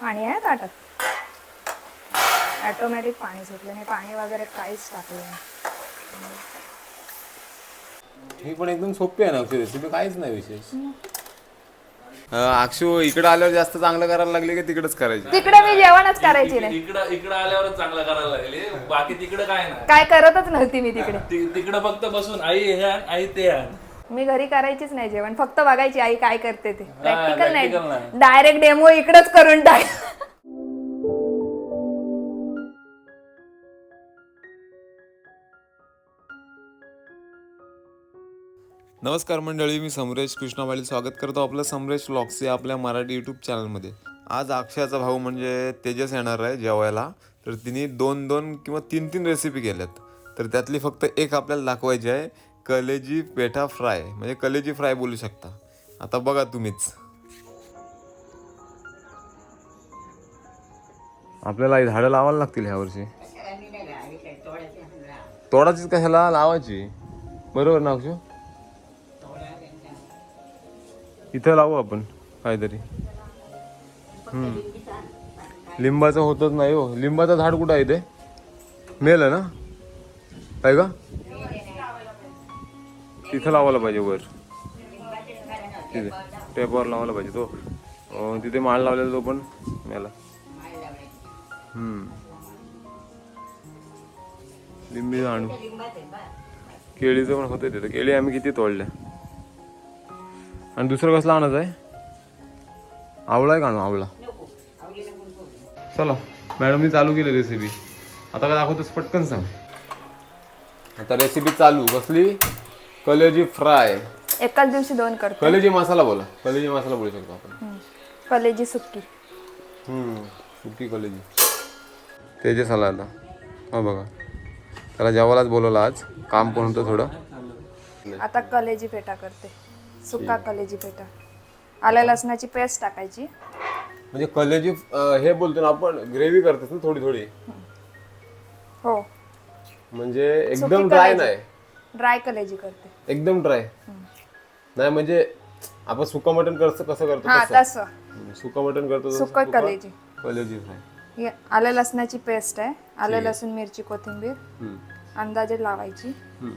पाणी आहे ताटात. ऑटोमॅटिक पाणी सुटलं नाही. पाणी वगैरे काहीच टाकलं नाही. ही पण एकदम सोपी आहे ना अक्षय रेसिपी? काहीच नाही विशेष. अक्षू इकडे आल्यावर जास्त चांगलं करायला लागले की तिकडेच करायचे? तिकडे मी जेवणच करायची नाही. इकडं इकडं आल्यावरच चांगलं करायला लागले. बाकी तिकडं काय नाही. काय करतच नव्हती मी तिकडे. तिकडं फक्त बसून आई हे आण आई ते आण. मी घरी करायचीच नाही जेवण फक्त बघायची आई काय करते ते. प्रॅक्टिकल practical नाही. नाही. डायरेक्ट डेमो इकडेच करून टाक. नमस्कार मंडळी मी समरेश कृष्णावाली स्वागत करतो आपलं समरेश व्लॉग्स या आपल्या मराठी यूट्यूब चॅनलमध्ये आज अक्षयाचा भाऊ म्हणजे तेजस येणार आहे जेवायला. तर तिने दोन दोन किंवा तीन तीन रेसिपी केल्यात. तर त्यातली फक्त एक आपल्याला दाखवायची आहे. कलेजी पेठा फ्राय म्हणजे कलेजी फ्राय बोलू शकता. आता बघा तुम्हीच. आपल्याला ही झाडं लावायला लागतील ह्या वर्षी. तोडाचीच कशाला लावायची? बरोबर ना अक्षू? इथं लावू आपण काहीतरी. हम्म. लिंबाचं होतच नाही हो. लिंबाचं झाड कुठं आहे ते? मेल ना? काय का? तिथं लावायला पाहिजे वर. तिथे टेपवर लावायला पाहिजे तो. तिथे माळ लावलेला तो पण याला. लिंबी आणू. केळीचं पण होतं तिथं. केळी आम्ही किती तोडल्या. आणि दुसरं कसलं आणायचं आहे? आवळा आहे का आणू आवळा. चला मॅडम मी चालू केली रेसिपी आता काय दाखवतोस पटकन सांग. आता रेसिपी चालू. कसली कलेजी फ्राय. एकाच दिवशी दोन करतो. कलेजी मसाला बोला. कलेजी मसाला बोलू शकतो आपण. कलेजी सुक्की. हम्म, सुकी कलेजी. तेजस आला आता हा बघा. त्याला जेवायलाच बोलवलं आज. काम पण होतं थोडं. आता कलेजी पेटा करते. सुका कलेजी पेटा. आल्या लसणाची पेस्ट टाकायची. म्हणजे कलेजी अं, हे बोलतो ना आपण ग्रेव्ही करतेस ना थोडी थोडी. हो. म्हणजे एकदम सुकी ड्राय. नाही. ड्राय कलेजी करते. एकदम ड्राय नाही म्हणजे आपण सुका मटण कसं कसं करतो? हा तसं. तसं. हम्म, सुका मटण करतो तसं? सुका सुका कलेजी. कलेजी फ्राय ही आलं लसणाची पेस्ट आहे. आलं लसूण मिरची कोथिंबीर. हम्म, अंदाजे लावायची. हम्म.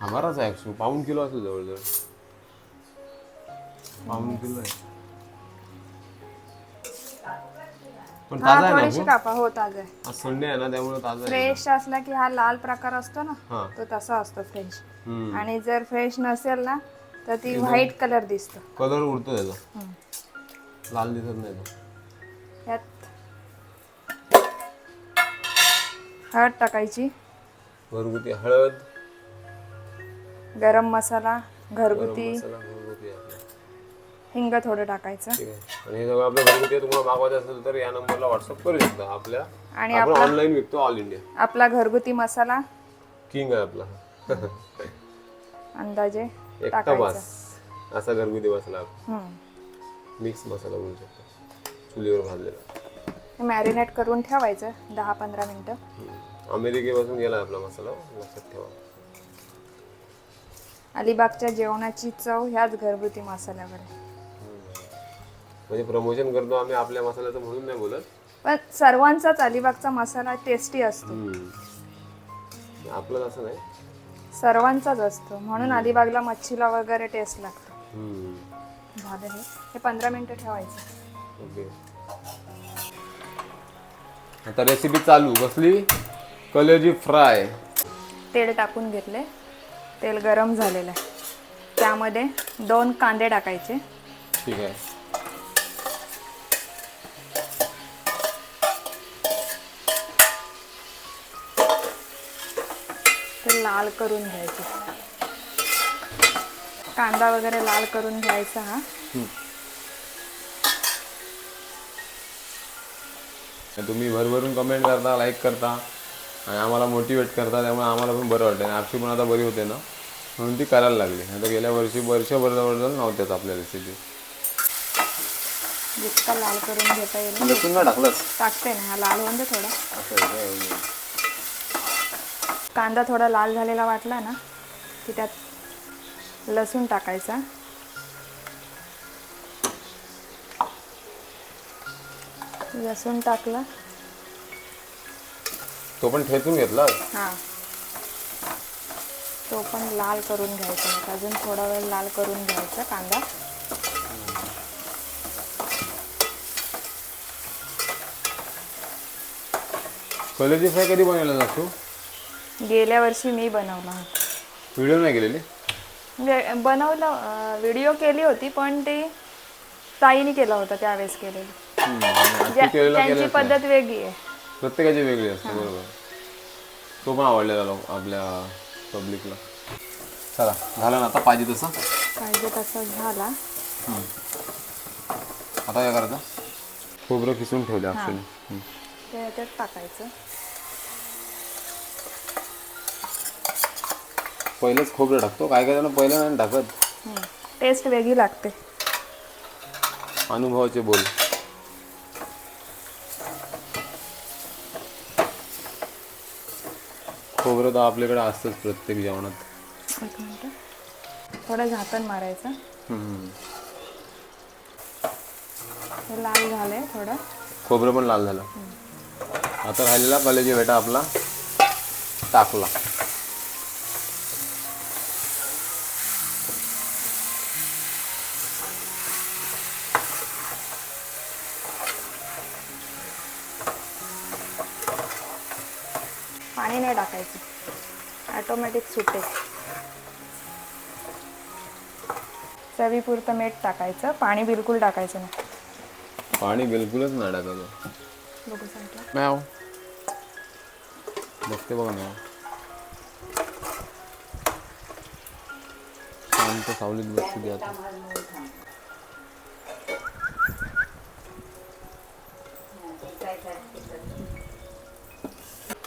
हा बराच आहे actually. पाऊण किलो असेल जवळजवळ. पाऊण किलो आहे. पण हा ताजा आहे थोडीशी ना कापा हो ताजा आहे. आज संडे आहे ना त्यामुळे ताजा आहे. फ्रेश असला की हा लाल प्रकार असतो ना हा. तो तसा असतो फ्रेश. हम्म. आणि जर फ्रेश नसेल ना तर ती व्हाईट कलर दिसतो. कलर उडतो त्याचा हम्म. लाल दिसत नाही तो. यात हळद टाकायची. घरगुती हळद. गरम मसाला घरगुती. मसाला आपला. हिंग थोडं टाकायचं. ठीक आहे. आणि हे सगळं आपल्या घरगुती. तुम्हाला मागवायचं असेल तर या नंबरला व्हॉट्सअप करू शकता. आपल्या आणि आपण आपला ऑनलाईन विकतो ऑल इंडिया आपला घरगुती मसाला किंग आहे आपला. अंदाजे एकटा टाकायचा. असा घरगुती मसाला. हम्म. मिक्स मसाला बोलू शकतो. चुलीवर भाजलेला. हे मॅरिनेट करून ठेवायचं दहा पंधरा मिनिटं. हम्म. अमेरिकेपासून गेला आपला मसाला. लक्षात ठेवा. अलिबागच्या जेवणाची चव ह्याच घरगुती मसाल्यावर आहे. म्हणजे प्रमोशन करतो आम्ही आपल्या मसाल्याचं म्हणून नाही बोलत. पण सर्वांचाच अलिबागचा मसाला टेस्टी असतो. हम्म. आपलं असं नाही. सर्वांचाच असतो. म्हणून अलिबागला मच्छीला वगैरे टेस्ट लागतो. झालं हे. हे पंधरा मिनिटं ठेवायचं. ओके. आता रेसिपी चालू. कसली? कलेजी फ्राय. तेल टाकून घेतले. तेल गरम झालेलं आहे. त्यामध्ये दोन कांदे टाकायचे. ठीक आहे. लाल करून घ्यायचे. कांदा वगैरे लाल करून घ्यायचा हा. तुम्ही भरभरून कमेंट करता लाईक करता आणि आम्हाला मोटिवेट करता त्यामुळे आम्हाला पण बरं वाटतं आणि आपशी पण आता बरी होते ना? म्हणून ती करायला लागली. आता गेल्या वर्षी वर्षभर जवळजवळ नव्हत्याच आपल्या रेसिपी जितका लाल करून घेता येईल टाकलंच टाकते ना हा लाल होऊन दे थोडा. कांदा थोडा लाल झालेला वाटला ना की त्यात लसूण टाकायचा. लसूण टाकला. तो पण ठेचून घेतला? हां. तो पण लाल करून घ्यायचा. अजून थोडा वेळ लाल करून घ्यायचा कांदा. कलेजी फ्राय कधी बनवला तू गेल्या वर्षी मी बनवला होता. व्हिडिओ नाही केलेली? म्हणजे बनवलं व्हिडिओ केली होती पण ती ताईने केला होता त्यावेळेस केलेली. ज्या- त्यांची नाही. पद्धत वेगळी आहे. प्रत्येकाची वेगळी असते बरोबर. तो पण आवडलेला लोक आपल्या पब्लिकला. चला झालं ना आता पाहिजे तसं? पाहिजे तसा झाला. आता काय करायचं? खोबरं किसून ठेवले ॲक्च्युली ते याच्यात टाकायचं. पहिलेच खोबरं टाकतो. काय काय जण पहिलं नाही टाकत. टेस्ट वेगळी लागते. अनुभवाचे बोल. खोबरं तर आपल्याकडे असतंच प्रत्येक जेवणात. एक मिनटं. थोडं झाकण मारायचं. हम्म. हे लाल झालंय थोडं. खोबरं पण लाल झालं. आता राहिलेला कलेजी भेटा आपला टाकला. पाणी नाही टाकायचं. ॲटोमॅटिक सुटे. चवीपुरतं मीठ टाकायचं. पाणी बिलकुल टाकायचं नाही. पाणी बिलकुलच नाही टाकायचं. बघू सांगितलं मॅव बघते बघा मॅव शांत सावलीत बसू दे आता.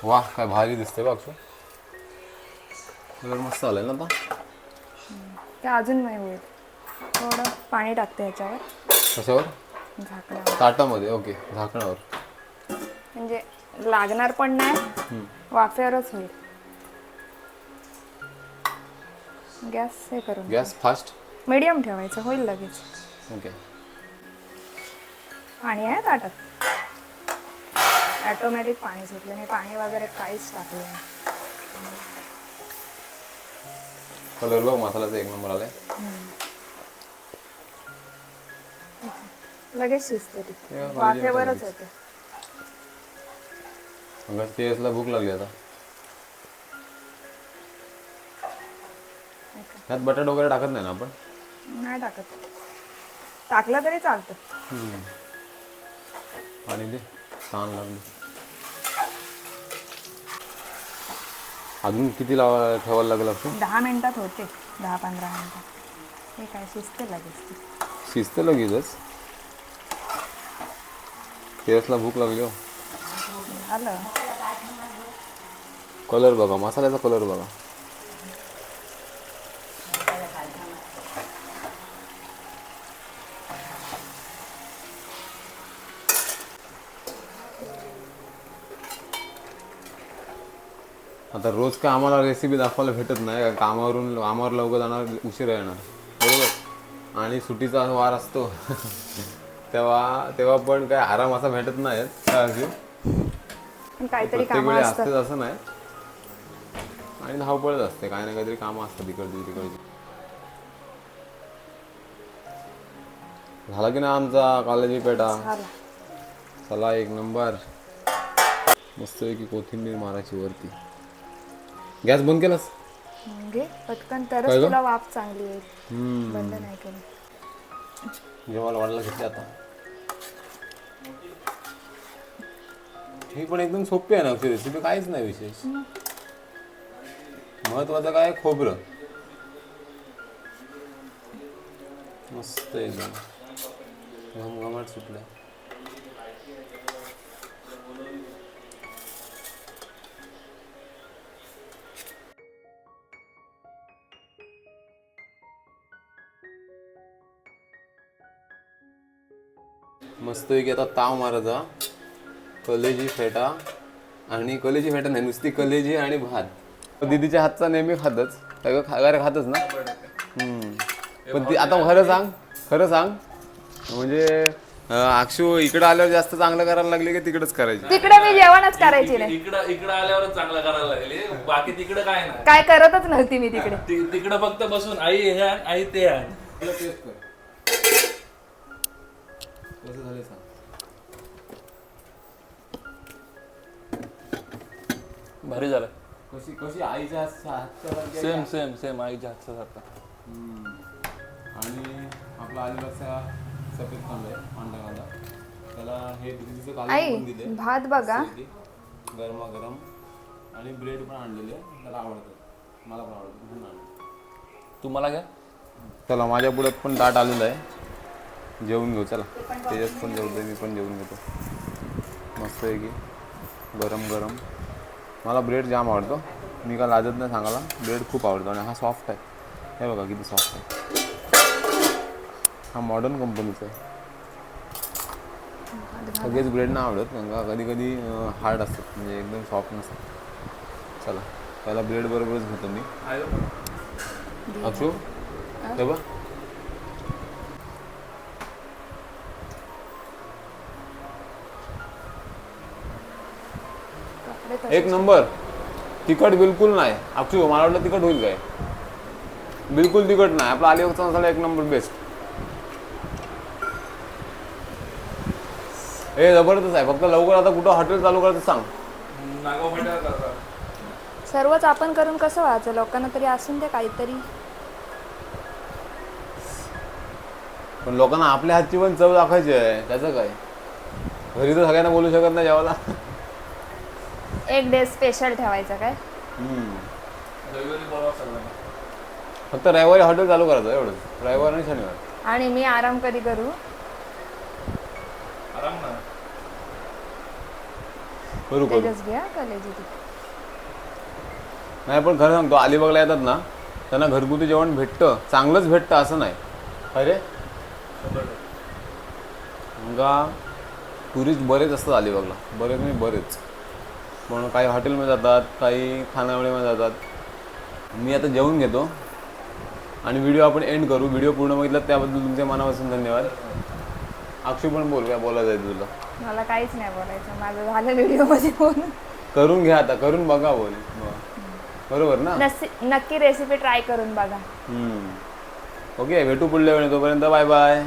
वा काय भारी दिसते बघ अक्षय कलर मस्त आलाय ना आता ते अजून नाही होईल थोडं पाणी टाकते ह्याच्यावर कशावर झाकण्यावर ताटामध्ये ओके झाकणावर म्हणजे लागणार पण नाही वाफेवरच होईल गॅस हे करून गॅस फास्ट मीडियम ठेवायचं होईल लगेच. ओके पाणी आहे ताटात. ॲटोमॅटिक पाणी सुटलं नाही पाणी वगैरे काहीच टाकलं नाही. कलर बघ मसाल्याचा एक नंबर आलाय. लगेच शिजते ती. हे वाफेवरच वाफेवरच होते. तेजला भूक लागली आता. ह्यात बटाटा वगैरे टाकत नाही ना आपण? नाही टाकत. टाकलं तरी चालतं. पाणी दे छान लागली. अजून किती लावा ठेवायला लागेल आपण? दहा मिनिटात होते. दहा पंधरा मिनिटात. हे काय शिजते लगेच. शिजतं लगेचच. तेजला भूक लागली हो. कलर बघा मसाल्याचा कलर बघा. आता रोज काय आम्हाला रेसिपी दाखवायला भेटत नाही कामावरून कामावर लवकर जाणार उशिरा येणार. बरोबर? आणि सुटीचा वार असतो. तेव्हा तेव्हा पण काय आराम असा भेटत नाही काहीतरी असतेच असं नाही. आणि धावपळच असते काही ना काहीतरी कामं असतात तिकडची तिकडची. झाला की ना आमचा कॉलेजी पेटा? चला एक नंबर मस्त की कोथिंबीर मारायची वरती. गॅस बंद केलास? म्हणजे पटकन काय तरच गं? तुला वाफ चांगली येईल. बंद नाही केलं. जेव्हा वाढला घेतले आता? ही पण एकदम सोपी आहे ना रेसिपी काहीच नाही विशेष. महत्वाचं काय? खोबरं. मस्त एकदम घमघमाट सुटलं मस्त की आता ताव मारायचा कलेजी फेटा आणि कलेजी फेटा नाही नुसती कलेजी आणि भात. दीदीच्या हातचा नेहमी खातच. सगळं खागारे खातच ना. पण ती आता खरं सांग खरं सांग. म्हणजे अक्षू इकडे आल्यावर जास्त चांगलं करायला लागले की तिकडेच करायचे? तिकडे मी जेवणच करायची नाही. इकडं इकडं आल्यावरच चांगलं करायला लागले. बाकी तिकडे काय नाही. काय करतच नव्हती मी तिकडे. तिकडं फक्त बसून आई हे आण, आई ते आण. भारी झालं. कशी कशी आईच्या हातच्या सेम सेम सेम आईच्या हातचा सारखा. आणि आपला अलिबागचा सफेद कांदा आहे पांढरा कांदा. त्याला हे आई पण दिले भात बघा. गरमागरम. आणि ब्रेड पण आणलेले त्याला आवडतं. मला पण आवडतं तुम्हाला घ्या चला माझ्या पुढ्यात पण ताट आलेलं आहे. जेवून घेऊ चला. तेजस पण जेवतोय मी पण जेवून घेतो. मस्त आहे की. गरम गरम. मला ब्रेड जाम आवडतो. मी का लाजत नाही सांगायला ब्रेड खूप आवडतो आणि हा सॉफ्ट आहे. हे बघा किती सॉफ्ट आहे. हा मॉडर्न कंपनीचा आहे. सगळेच ब्रेड नाही आवडत कारण का कधी कधी हार्ड असतात. म्हणजे एकदम सॉफ्ट नसतात. चला. त्याला ब्रेड बरोबरच घेतो मी. अक्षू? हे बघ. एक नंबर. तिखट बिलकुल नाही. अक्षू मला वाटलं तिखट होईल काय. बिलकुल तिखट नाही. आपला अलिबागचा मसाला एक नंबर बेस्ट हे जबरदस्त आहे. फक्त लवकर आता कुठं हॉटेल चालू करायचं सांग. सर्वच आपण करून कसं व्हायचं लोकांना तरी असून दे काहीतरी. पण लोकांना आपल्या हातची पण चव दाखवायची आहे. त्याचं काय? घरी तर सगळ्यांना बोलू शकत नाही जेवायला. एक डे स्पेशल ठेवायचं काय? फक्त रविवारी हॉटेल चालू करायचं एवढंच रविवार आणि शनिवार. आणि मी आराम कधी करू? आराम ना. करू करू. तेजस घ्या कलेजी ती नाही पण खरं सांगतो अलिबागला येतात ना त्यांना घरगुती जेवण भेटतं. चांगलंच भेटतं असं नाही. अरे का टुरिस्ट बरेच असतात अलिबागला. बरेच म्हणजे बरेच. पण काही हॉटेलमध्ये जातात काही खानावळीमध्ये जातात. मी आता जेवून घेतो. आणि व्हिडिओ आपण एंड करू. व्हिडिओ पूर्ण बघितला त्याबद्दल तुमच्या मनापासून धन्यवाद. अक्षू पण बोल काय बोलायचं आहे तुला? मला काहीच नाही बोलायचं. माझं झालं व्हिडिओमध्ये बोलून. करून घ्या आता. करून बघा बोल. बरोबर ना? नक्की रेसिपी ट्राय करून बघा. ओके भेटू पुढल्या वेळी. तोपर्यंत बाय बाय